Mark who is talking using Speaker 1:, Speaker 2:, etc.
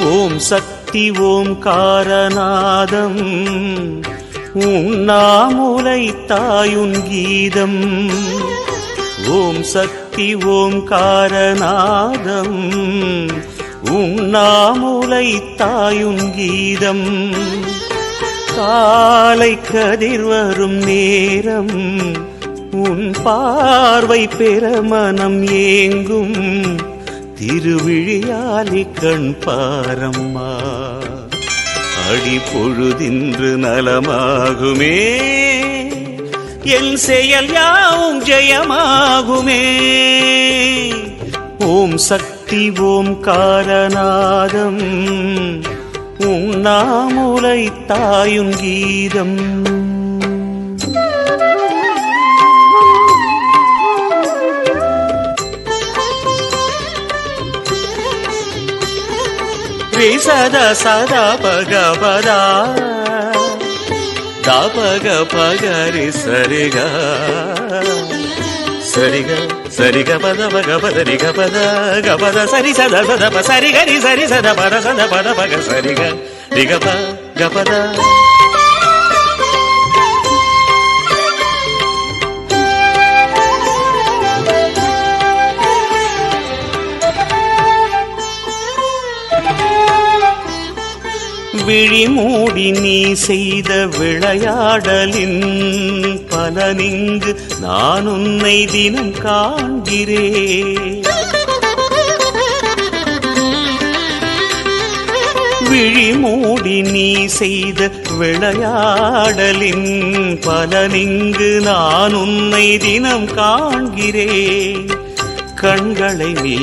Speaker 1: ஓம் சக்தி ஓம் காரநாதம். உண்ணாமுலை தாயுன் கீதம். ஓம் சக்தி ஓம் காரநாதம். உண்ணாமுலை தாயுன் கீதம். காலை கதிர் வரும் நேரம். உன் பார்வை பெற மனம் ஏங்கும். திருவிழியாலி கண் பாரம்மா. அடி பொழுதின்று நலமாகுமே. என் செயல் யாவும் ஜெயமாகுமே. ஓம் சக்தி ஓம் காரநாதம். உண்ணாமுலை தாயுன் கீதம். విసద సద పగ పద. దాపగ పగరి సరిగా. సరిగ సరిగ పద పగ పద నిగ పద. గ పద సరి సద సద సరిగరి సరి సద పద సద పద పగ సరిగ. నిగ ప గ పద. விழி மூடி நீ செய்த விளையாடலின் பலனிங்கு நான் உன்னை தினம் காண்கிறேன். விழி மூடி நீ செய்த விளையாடலின் பலனிங்கு நான் உன்னை தினம் காண்கிறேன். கண்களை நீ